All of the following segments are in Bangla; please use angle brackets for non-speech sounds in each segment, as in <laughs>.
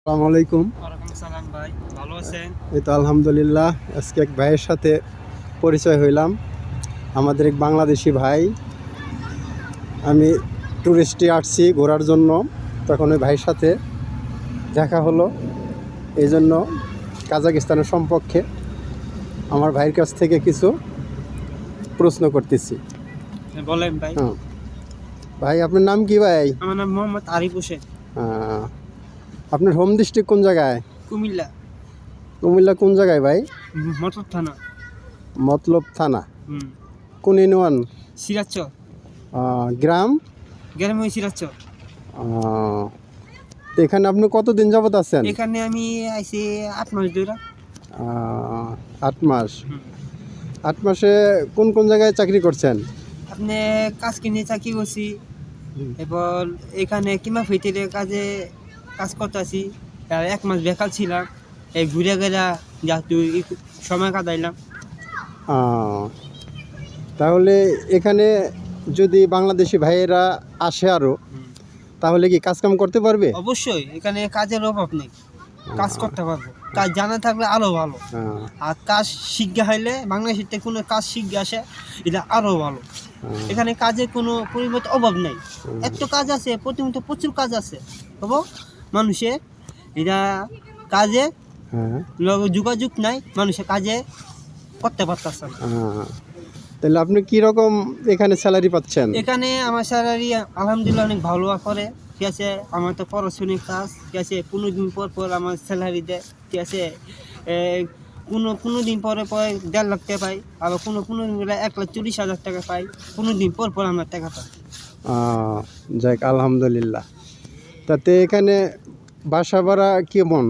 আসসালামু আলাইকুম। ভাই ভালো আছেন? এই তো আলহামদুলিল্লাহ আজকে এক ভাইয়ের সাথে পরিচয় হইলাম। আমাদের এক বাংলাদেশি ভাই। আমি ট্যুরিস্টে আসছি ঘোরার জন্য তখন ওই ভাইয়ের সাথে দেখা হলো। এই জন্য কাজাকিস্তানের সম্পর্কে আমার ভাইয়ের কাছ থেকে কিছু প্রশ্ন করতেছি। বলেন ভাই। হ্যাঁ। ভাই আপনার নাম কি ভাই? আমার নাম মোহাম্মদ আরিফ হোসেন। আহ, আপনার হোম ডিস্ট্রিক্ট কোন জায়গায়? কুমিল্লা। কুমিল্লা কোন জায়গায় ভাই? মটর থানা। মতলব থানা। কোন ইউনিয়ন সিরাচ্চ আহ, গ্রাম? গ্রামে আহ, তো এখানে আপনি কতদিন যাবত আছেন? এখানে আমি আইছি আট মাস ধরে। আট মাস। আট মাসে কোন কোন জায়গায় চাকরি করছেন? আপনি কাজ কিনে চাকরি করছি। এবার এখানে কিমা ফিটিরে কাজে কাজ করতেছি আর এক মাস বেকার ছিলাম এই ঘুরে গেলা যা তুই সময় কাটাইলাম। তাহলে এখানে যদি বাংলাদেশি ভাইয়েরা আসে আরও তাহলে কি কাজকাম করতে পারবে? অবশ্যই এখানে কাজের অভাব নেই কাজ করতে পারব। কাজ জানা থাকলে আরও ভালো। আর কাজ শিখে হইলে বাংলাদেশের থেকে কোনো কাজ শিখে আসে এটা আরও ভালো। এখানে কাজের কোনো পরিবর্তে অভাব নেই। এত কাজ আছে প্রতিনিয়ত প্রচুর কাজ আছে হব? মানুষের এটা কাজে হ্যাঁ। যোগাযোগ নাই মানুষের কাজে করতে পারতেছে না। তাহলে আপনি কি রকম এখানে স্যালারি পাচ্ছেন? এখানে আমার স্যালারি আলহামদুলিল্লাহ অনেক ভালো করে। ঠিক আছে আমার তো পড়াশোনার কাজ ঠিক আছে পনেরো দিন পর পর আমার স্যালারি দেয় ঠিক আছে কোনো কোনো দিন পরে পরে দেড় লাখ টাকা পাই আবার কোনো কোনো দিন এক লাখ চল্লিশ হাজার টাকা পাই কোনো দিন পর পর আমার টাকা পাই। যাক আলহামদুলিল্লাহ। তাতে এখানে বাসা ভাড়া কেমন?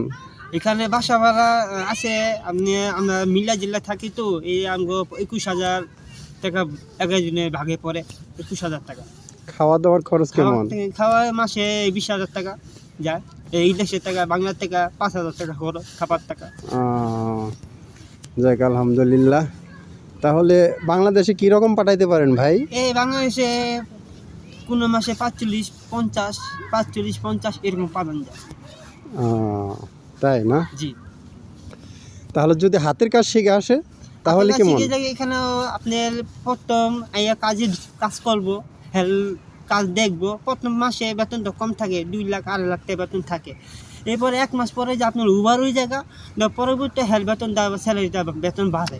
এখানে বাসা ভাড়া আছে আপনি আমরা মিলা জেলা থাকি তো এই আমগো একুশ হাজার টাকা একজনে ভাগে পড়ে একুশ হাজার টাকা। খাওয়া দাওয়ার খরচ কেমন? খাওয়া- খাওয়া মাসে বিশ হাজার টাকা যায় এই দেশের টাকা বাংলার টাকা পাঁচ হাজার টাকা খরচ খাবার টাকা। যাক আলহামদুলিল্লাহ। তাহলে বাংলাদেশে কি রকম পাঠাইতে পারেন ভাই? এই বাংলাদেশে কোনো মাসে পাঁচচল্লিশ পঞ্চাশ পাঁচচল্লিশ পঞ্চাশ এরকম পালন যায়। তাই না? জি। তাহলে যদি হাতের কাজ শিখে আসে তাহলে কেমন? এখানে আপনার প্রথম আইয়া কাজে কাজ করব হেল কাজ দেখব। প্রথম মাসে বেতন তো কম থাকে দুই লাখ আড়াই লাখ টাকা বেতন থাকে। এরপরে এক মাস পরে যে আপনার উবার ওই জায়গা পরবর্তী হেল বেতন দেওয়া স্যালারিটা বেতন বাড়ে।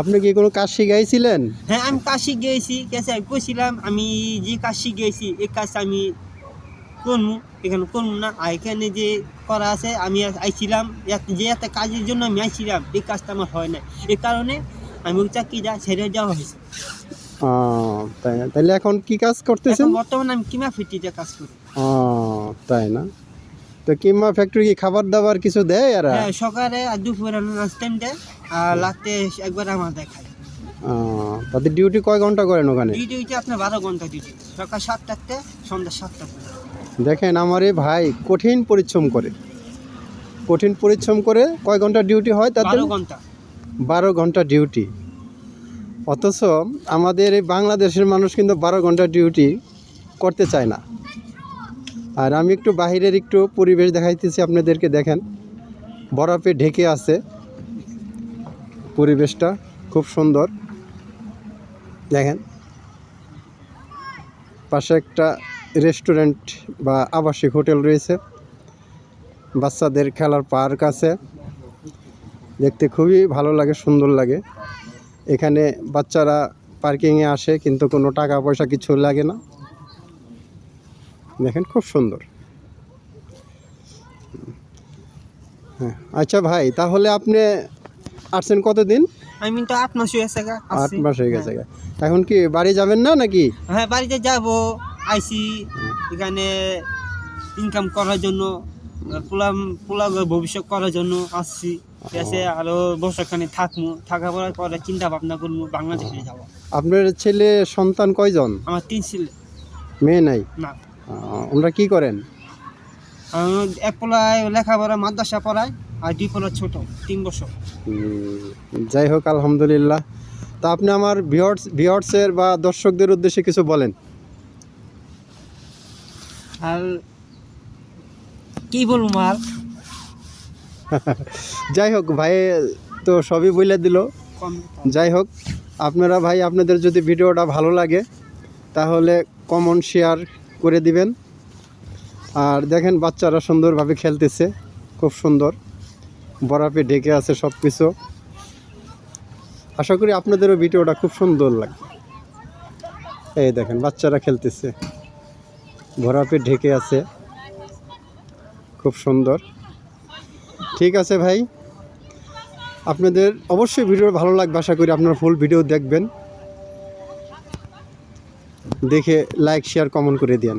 আপনি কি কোনো কাজ শিখাইছিলেন হ্যাঁ আমি কাজ শিখেছি কেসে কইছিলাম আমি যে কাজ শিখেছি এই কাজ আমি করব এখানে করব না। আর এখানে যে করা আছে আমি আইছিলাম যে একটা কাজের জন্য আমি আইছিলাম এই কাজটা আমার হয় না এই কারণে আমি ওই চাকরিটা ছেড়ে দেওয়া হয়েছে। তাই না? তাহলে এখন কি কাজ করতেছেন? বর্তমানে আমি কিমা ফিটিতে কাজ করি। তাই না? তো কিংবা ফ্যাক্টরি কি খাবার দাবার কিছু দেয় আর হ্যাঁ সকালে আর দুপুরে লাঞ্চ টাইম দেয়। আর রাতে একবার আমার দেখায়। তাদের ডিউটি কয় ঘণ্টা করেন ওখানে? ডিউটি আপনার বারো ঘণ্টা ডিউটি সকাল সাতটাতে সন্ধ্যা সাতটা দেখেন আমার এই ভাই কঠিন পরিশ্রম করে। কঠিন পরিশ্রম করে কয় ঘণ্টা ডিউটি হয় তাতে? বারো ঘণ্টা। বারো ঘণ্টা ডিউটি অথচ আমাদের এই বাংলাদেশের মানুষ কিন্তু বারো ঘণ্টা ডিউটি করতে চায় না। আর আমি একটু বাহিরের একটু পরিবেশ দেখাইতেছি আপনাদেরকে দেখেন। বরফে ঢেকে আছে। পরিবেশটা খুব সুন্দর। দেখেন। পাশে একটা রেস্টুরেন্ট বা আবাসিক হোটেল রয়েছে। বাচ্চাদের খেলার পার্ক আছে। দেখতে খুবই ভালো লাগে, সুন্দর লাগে। এখানে বাচ্চারা পার্কিংয়ে আসে, কিন্তু কোনো টাকা পয়সা কিছু লাগে না। দেখেন, খুব সুন্দর। হ্যাঁ আচ্ছা ভাই, তাহলে আপনি আসছেন কতদিন? আমি তো আট মাস হয়েছে গা, আট মাস হয়ে গেছে এখন কি বাড়ি যাবেন না নাকি? হ্যাঁ বাড়িতে যাব আইসি এখানে ইনকাম করার জন্য পোলা পোলা ভবিষ্যৎ করার জন্য আসছি। ঠিক আছে আরও বছরখানে থাকব থাকা পড়ার পরে চিন্তা ভাবনা করব বাংলাদেশে যাব। আপনার ছেলে সন্তান কয়জন? আমার তিন ছেলে। মেয়ে নাই? না। ওনারা কি করেন? এক পোলায় লেখাপড়া মাদ্রাসা পড়ায় আর দুই পোলা ছোট তিন বছর। যাই হোক আলহামদুলিল্লাহ। তা আপনি আমার ভিওর্স ভিওর্সের বা দর্শকদের উদ্দেশ্যে কিছু বলেন। আর কি বলব আর? <laughs> যাই হোক ভাই তো সবই বলে দিল। যাই হোক আপনারা ভাই আপনাদের যদি ভিডিওটা ভালো লাগে তাহলে কমন শেয়ার করে দিবেন। আর দেখেন বাচ্চারা সুন্দরভাবে খেলতেছে, খুব সুন্দর। বরফে ঢেকে আছে সব কিছু আশা করি আপনাদেরও ভিডিওটা খুব সুন্দর লাগবে। এই দেখেন, বাচ্চারা খেলতেছে। বরফে ঢেকে আছে। খুব সুন্দর। ঠিক আছে ভাই। আপনাদের অবশ্যই ভিডিও ভালো লাগবে, আশা করি আপনারা ফুল ভিডিও দেখবেন। দেখে লাইক শেয়ার কমেন্ট করে দিন